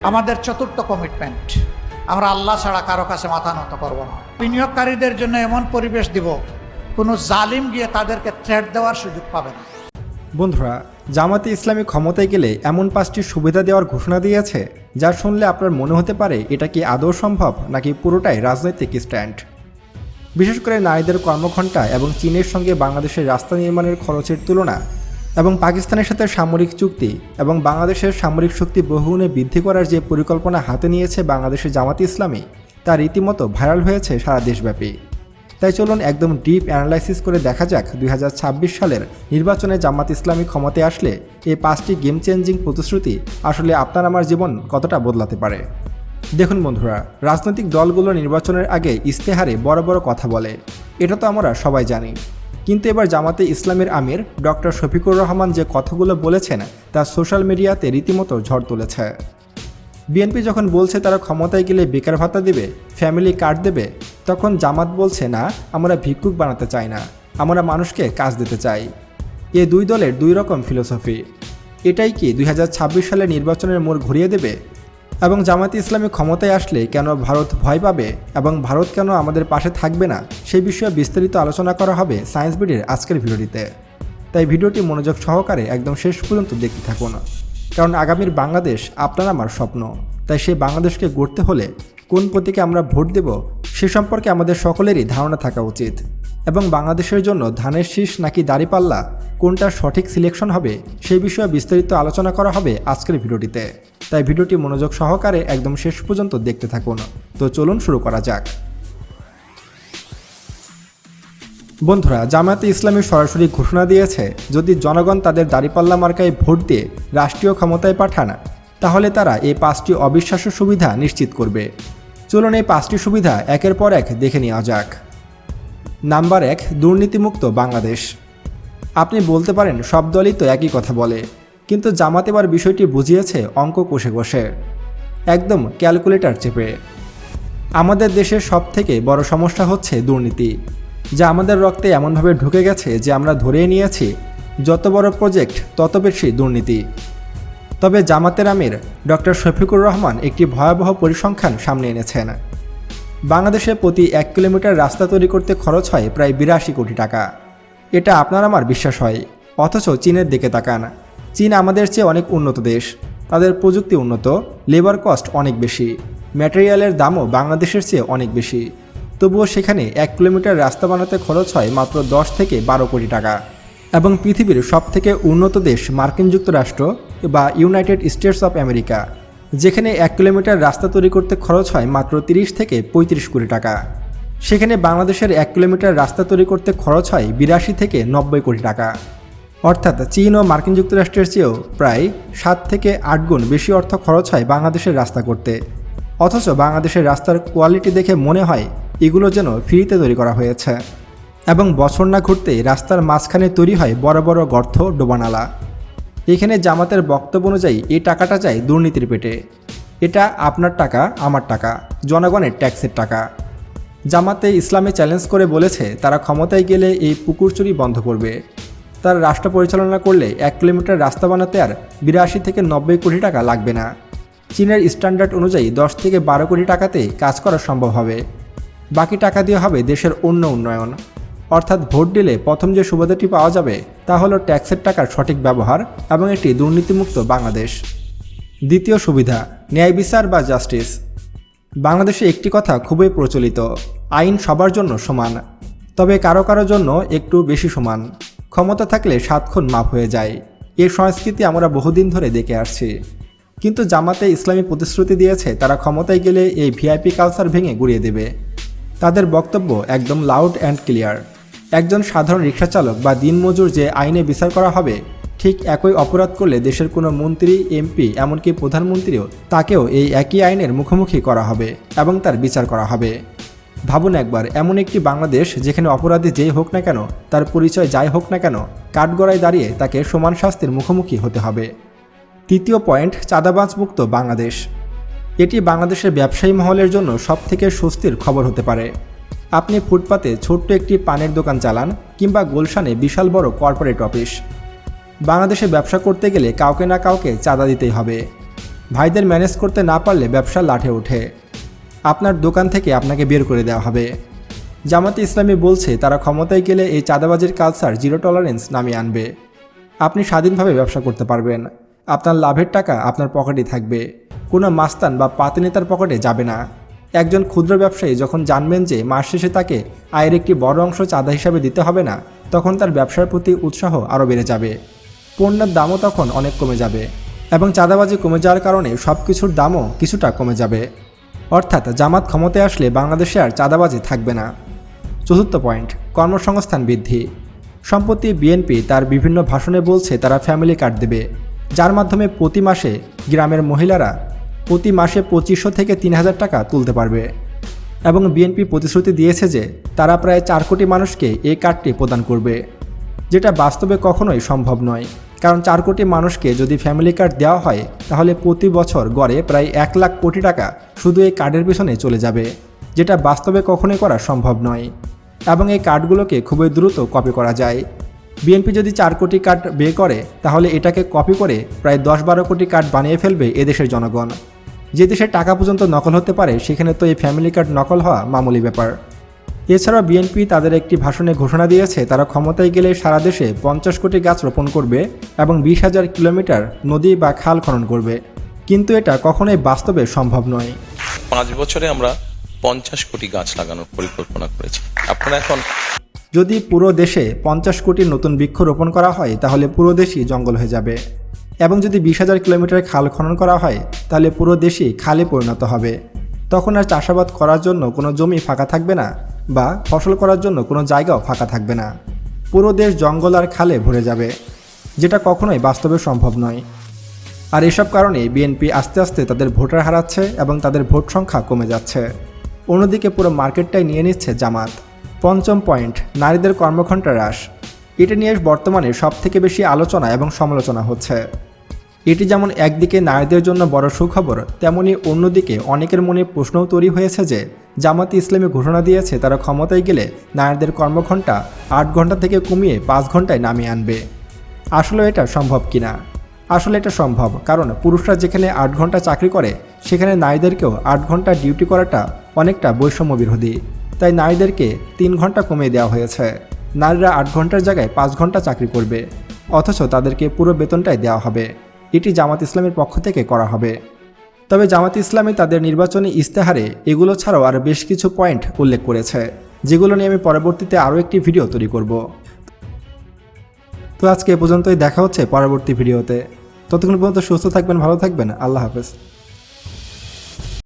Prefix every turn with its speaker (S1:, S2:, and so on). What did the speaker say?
S1: আমাদের চতুর্থ কমিটমেন্ট আমরা আল্লাহ ছাড়া কারও কাছে মাথা নত করব না। বিনিয়োগকারীদের জন্য এমন পরিবেশ দিব, কোনো জালিম গিয়ে তাদেরকে থ্রেট দেওয়ার সুযোগ পাবে না।
S2: বন্ধুরা, জামাতে ইসলামী ক্ষমতায় গেলে এমন পাঁচটি সুবিধা দেওয়ার ঘোষণা দিয়েছে, যা শুনলে আপনার মনে হতে পারে এটা কি আদৌ সম্ভব নাকি পুরোটাই রাজনৈতিক স্ট্যান্ড। বিশেষ করে নারীদের কর্মঘণ্টা এবং চীনের সঙ্গে বাংলাদেশের রাস্তা নির্মাণের খরচের তুলনা এবং পাকিস্তানের সাথে সামরিক চুক্তি এবং বাংলাদেশের সামরিক শক্তি বহুগুণে বৃদ্ধি করার যে পরিকল্পনা হাতে নিয়েছে বাংলাদেশের জামাতে ইসলামী, তা রীতিমতো ভাইরাল হয়েছে সারা দেশব্যাপী। তাই চলুন একদম ডিপ অ্যানালাইসিস করে দেখা যাক দুই হাজার ছাব্বিশ সালের নির্বাচনে জামাত ইসলামী ক্ষমতায় আসলে এই পাঁচটি গেম চেঞ্জিং প্রতিশ্রুতি আসলে আপনার আমার জীবন কতটা বদলাতে পারে? দেখুন বন্ধুরা, রাজনৈতিক দলগুলো নির্বাচনের আগে ইস্তেহারে বড় বড় কথা বলে। এটা তো আমরা সবাই জানি। কিন্তু এবার জামাতে ইসলামের আমির ডক্টর শফিকুর রহমান যে কথাগুলো বলেছেন, তা সোশ্যাল মিডিয়াতে রীতিমতো ঝড় তুলেছে। বিএনপি যখন বলছে তারা ক্ষমতায় গেলে বেকার ভাতা দেবে, ফ্যামিলি কার্ড দেবে, তখন জামাত বলছে, না, আমরা ভিক্ষুক বানাতে চাই না, আমরা মানুষকে কাজ দিতে চাই। এ দুই দলের দুই রকম ফিলোসফি। এটাই কি দুই হাজার ছাব্বিশ সালে নির্বাচনের মোড় ঘুরিয়ে দেবে? এবং জামাতে ইসলামী ক্ষমতায় আসলে কেন ভারত ভয় পাবে এবং ভারত কেন আমাদের পাশে থাকবে না, সেই বিষয়ে বিস্তারিত আলোচনা করা হবে সায়েন্স বিডির আজকের ভিডিওটিতে। তাই ভিডিওটি মনোযোগ সহকারে একদম শেষ পর্যন্ত দেখতে থাকুন, কারণ আগামীর বাংলাদেশ আপনার আমার স্বপ্ন। তাই সেই বাংলাদেশকে গড়তে হলে কোন প্রতীকে আমরা ভোট দেব, সে সম্পর্কে আমাদের সকলেরই ধারণা থাকা উচিত। এবং বাংলাদেশের জন্য ধানের শীষ নাকি দাড়িপাল্লা কোনটা সঠিক সিলেকশন হবে সেই বিষয়ে বিস্তারিত আলোচনা করা হবে আজকের ভিডিওটিতে। তাই ভিডিওটি মনোযোগ সহকারে একদম শেষ পর্যন্ত দেখতে থাকুন। তো চলুন শুরু করা যাক। বন্ধুরা, জামায়াতে ইসলামী সরাসরি ঘোষণা দিয়েছে, যদি জনগণ তাদের দাড়িপাল্লা মার্কায় ভোট দিয়ে রাষ্ট্রীয় ক্ষমতায় পাঠান, তাহলে তারা এই পাঁচটি অবিশ্বাস্য সুবিধা নিশ্চিত করবে। চলুন এই পাঁচটি সুবিধা একের পর এক দেখে নেওয়া যাক। নাম্বার এক, দুর্নীতিমুক্ত বাংলাদেশ। আপনি বলতে পারেন, সব দলই তো একই কথা বলে, কিন্তু জামাত এবার বিষয়টি বুঝিয়েছে অঙ্ক কষে কষে। একদম ক্যালকুলেটর চেপে। আমাদের দেশের সব থেকে বড় সমস্যা হচ্ছে দুর্নীতি, যা আমাদের রক্তে এমনভাবে ঢুকে গেছে যে আমরা ধরেই নিয়েছি, যত বড় প্রজেক্ট, তত বেশি দুর্নীতি। তবে জামাতের আমির ডক্টর শফিকুর রহমান একটি ভয়াবহ পরিসংখ্যান সামনে এনেছেন। বাংলাদেশে প্রতি এক কিলোমিটার রাস্তা তৈরি করতে খরচ হয় প্রায় বিরাশি কোটি টাকা। এটা আপনার আমার বিশ্বাস হয়, অথচ চীনের দিকে তাকান। চীন আমাদের চেয়ে অনেক উন্নত দেশ, তাদের প্রযুক্তি উন্নত লেবার কস্ট অনেক বেশি ম্যাটেরিয়ালের দামও বাংলাদেশের চেয়ে অনেক বেশি। তবুও সেখানে এক কিলোমিটার রাস্তা বানাতে খরচ হয় মাত্র দশ থেকে বারো কোটি টাকা। এবং পৃথিবীর সবথেকে উন্নত দেশ মার্কিন যুক্তরাষ্ট্র বা ইউনাইটেড স্টেটস অফ আমেরিকা যেখানে এক কিলোমিটার রাস্তা তৈরি করতে খরচ হয় মাত্র তিরিশ থেকে পঁয়ত্রিশ কোটি টাকা। সেখানে বাংলাদেশের এক কিলোমিটার রাস্তা তৈরি করতে খরচ হয় বিরাশি থেকে নব্বই কোটি টাকা। অর্থাৎ চীন ও মার্কিন যুক্তরাষ্ট্রের চেয়েও প্রায় সাত থেকে আট গুণ বেশি অর্থ খরচ হয় বাংলাদেশের রাস্তা করতে। অথচ বাংলাদেশের রাস্তার কোয়ালিটি দেখে মনে হয় এগুলো যেন ফ্রিতে তৈরি করা হয়েছে। এবং বছর না ঘুরতে রাস্তার মাঝখানে তৈরি হয় বড় বড় গর্ত ডোবানালা। এখানে জামাতের বক্তব্য অনুযায়ী এই টাকাটা চাই দুর্নীতির পেটে। এটা আপনার টাকা, আমার টাকা, জনগণের ট্যাক্সের টাকা। জামাতে ইসলামে চ্যালেঞ্জ করে বলেছে, তারা ক্ষমতায় গেলে এই পুকুর চুরি বন্ধ করবে। তার রাষ্ট্র পরিচালনা করলে এক কিলোমিটার রাস্তা বানাতে আর বিরাশি থেকে নব্বই কোটি টাকা লাগবে না। চীনের স্ট্যান্ডার্ড অনুযায়ী দশ থেকে বারো কোটি টাকাতে কাজ করা সম্ভব হবে। বাকি টাকা দিয়ে হবে দেশের অন্য উন্নয়ন। অর্থাৎ ভোট দিলে প্রথম যে সুবিধাটি পাওয়া যাবে তা হলো ট্যাক্সের টাকার সঠিক ব্যবহার এবং একটি দুর্নীতিমুক্ত বাংলাদেশ। দ্বিতীয় সুবিধা, ন্যায় বিচার বা জাস্টিস। বাংলাদেশে একটি কথা খুবই প্রচলিত, আইন সবার জন্য সমান, তবে কারও কারও জন্য একটু বেশি সমান। ক্ষমতা থাকলে সাতক্ষণ মাপ হয়ে যায়। এর সংস্কৃতি আমরা বহুদিন ধরে দেখে আসছি। কিন্তু জামাতে ইসলামী প্রতিশ্রুতি দিয়েছে তারা ক্ষমতায় গেলে এই ভিআইপি কালচার ভেঙে গুড়িয়ে দেবে। তাদের বক্তব্য একদম লাউড অ্যান্ড ক্লিয়ার একজন সাধারণ রিক্সা চালক বা দিনমজুর যে আইনে বিচার করা হবে, ঠিক একই অপরাধ করলে দেশের কোনো মন্ত্রী, এমপি, এমনকি প্রধানমন্ত্রীও তাকেও এই একই আইনের মুখোমুখি করা হবে এবং তার বিচার করা হবে। ভাবুন একবার, এমন একটি বাংলাদেশ যেখানে অপরাধী যেই হোক না কেন, তার পরিচয় যাই হোক না কেন, কাঠগড়ায় দাঁড়িয়ে তাকে সমান শাস্তির মুখোমুখি হতে হবে। তৃতীয় পয়েন্ট চাঁদাবাজ মুক্ত বাংলাদেশ। এটি বাংলাদেশের ব্যবসায়ী মহলের জন্য সবথেকে স্বস্তির খবর হতে পারে। আপনি ফুটপাতে ছোট্ট একটি পানের দোকান চালান কিংবা গুলশানে বিশাল বড় কর্পোরেট অফিস বাংলাদেশে ব্যবসা করতে গেলে কাউকে না কাউকে চাঁদা দিতেই হবে। ভাইদের ম্যানেজ করতে না পারলে ব্যবসা লাঠে ওঠে। আপনার দোকান থেকে আপনাকে বের করে দেওয়া হবে। জামাতে ইসলামী বলছে, তারা ক্ষমতায় গেলে এই চাঁদাবাজির কালচার জিরো টলারেন্স নামিয়ে আনবে। আপনি স্বাধীনভাবে ব্যবসা করতে পারবেন। আপনার লাভের টাকা আপনার পকেটে থাকবে। কোনো মাস্তান বা পাতিনেতার পকেটে যাবে না। একজন ক্ষুদ্র ব্যবসায়ী যখন জানবেন যে মাস শেষে তাকে আয়ের একটি বড় অংশ চাঁদা হিসাবে দিতে হবে না, তখন তার ব্যবসার প্রতি উৎসাহ আরও বেড়ে যাবে। পণ্যের দামও তখন অনেক কমে যাবে এবং চাঁদাবাজি কমে যাওয়ার কারণে সব কিছুর দামও কিছুটা কমে যাবে। অর্থাৎ জামাত ক্ষমতায় আসলে বাংলাদেশে আর চাঁদাবাজি থাকবে না। চতুর্থ পয়েন্ট, কর্মসংস্থান বৃদ্ধি। সম্প্রতি বিএনপি তার বিভিন্ন ভাষণে বলছে তারা ফ্যামিলি কার্ড দেবে, যার মাধ্যমে প্রতি মাসে গ্রামের মহিলারা প্রতি মাসে পঁচিশশো থেকে তিন হাজার টাকা তুলতে পারবে। এবং বিএনপি প্রতিশ্রুতি দিয়েছে যে, তারা প্রায় চার কোটি মানুষকে এই কার্ডটি প্রদান করবে। যেটা বাস্তবে কখনোই সম্ভব নয়। কারণ চার কোটি মানুষকে যদি ফ্যামিলি কার্ড দেওয়া হয়, তাহলে প্রতি বছর গড়ে প্রায় এক লাখ কোটি টাকা শুধু এই কার্ডের পেছনে চলে যাবে, যেটা বাস্তবে কখনোই করা সম্ভব নয়। এবং এই কার্ডগুলোকে খুবই দ্রুত কপি করা যায়। বিএনপি যদি চার কোটি কার্ড বের করে, তাহলে এটাকে কপি করে প্রায় দশ বারো কোটি কার্ড বানিয়ে ফেলবে এদেশের জনগণ। যে দেশের টাকা পর্যন্ত নকল হতে পারে সেখানে তো এই ফ্যামিলি কার্ড নকল হওয়া মামুলি ব্যাপার। এছাড়া বিএনপি তাদের একটি ভাষণে ঘোষণা দিয়েছে তারা ক্ষমতায় গেলে সারা দেশে পঞ্চাশ কোটি গাছ রোপণ করবে এবং বিশ হাজার কিলোমিটার নদী বা খাল খনন করবে। কিন্তু এটা কখনোই বাস্তবে সম্ভব নয়।
S3: পাঁচ বছরে আমরা পঞ্চাশ কোটি গাছ লাগানোর পরিকল্পনা করেছি। আপনারা এখন
S2: যদি পুরো দেশে পঞ্চাশ কোটি নতুন বৃক্ষ রোপণ করা হয় তাহলে পুরো দেশই জঙ্গল হয়ে যাবে। এবং যদি বিশ হাজার কিলোমিটার খাল খনন করা হয়, তাহলে পুরো দেশই খালে পরিণত হবে। তখন আর চাষাবাদ করার জন্য কোনো জমি ফাঁকা থাকবে না বা ফসল করার জন্য কোনো জায়গাও ফাঁকা থাকবে না। পুরো দেশ জঙ্গল আর খালে ভরে যাবে, যেটা কখনোই বাস্তবে সম্ভব নয়। আর এসব কারণে বিএনপি আস্তে আস্তে তাদের ভোটার হারাচ্ছে এবং তাদের ভোট সংখ্যা কমে যাচ্ছে। অন্যদিকে পুরো মার্কেটটাই নিয়ে নিচ্ছে জামাত। পঞ্চম পয়েন্ট, নারীদের কর্মঘণ্টা হ্রাস। এটা নিয়ে বর্তমানে সবথেকে বেশি আলোচনা এবং সমালোচনা হচ্ছে। এটি যেমন একদিকে নারীদের জন্য বড় সুখবর, তেমনি অন্যদিকে অনেকের মনে প্রশ্নও তৈরি হয়েছে যে, জামাতে ইসলামী ঘোষণা দিয়েছে তারা ক্ষমতায় গেলে নারীদের কর্মঘণ্টা আট ঘণ্টা থেকে কমিয়ে পাঁচ ঘন্টায় নামিয়ে আনবে। আসলে এটা সম্ভব কিনা? আসলে এটা সম্ভব, কারণ পুরুষরা যেখানে আট ঘণ্টা চাকরি করে, সেখানে নারীদেরকেও আট ঘণ্টা ডিউটি করাটা অনেকটা বৈষম্য বিরোধী তাই নারীদেরকে তিন ঘণ্টা কমিয়ে দেওয়া হয়েছে। নারীরা আট ঘণ্টার জায়গায় পাঁচ ঘণ্টা চাকরি করবে। অথচ তাদেরকে পুরো বেতনটাই দেওয়া হবে। এটি জামাত ইসলামের পক্ষ থেকে করা হবে। তবে জামাত ইসলামী তাদের নির্বাচনী ইস্তেহারে এগুলো ছাড়াও আরও বেশ কিছু পয়েন্ট উল্লেখ করেছে, যেগুলো নিয়ে আমি পরবর্তীতে আরও একটি ভিডিও তৈরি করব। তো আজকে এ পর্যন্তই দেখা হচ্ছে পরবর্তী ভিডিওতে। ততক্ষণ পর্যন্ত সুস্থ থাকবেন, ভালো থাকবেন, আল্লাহ হাফেজ।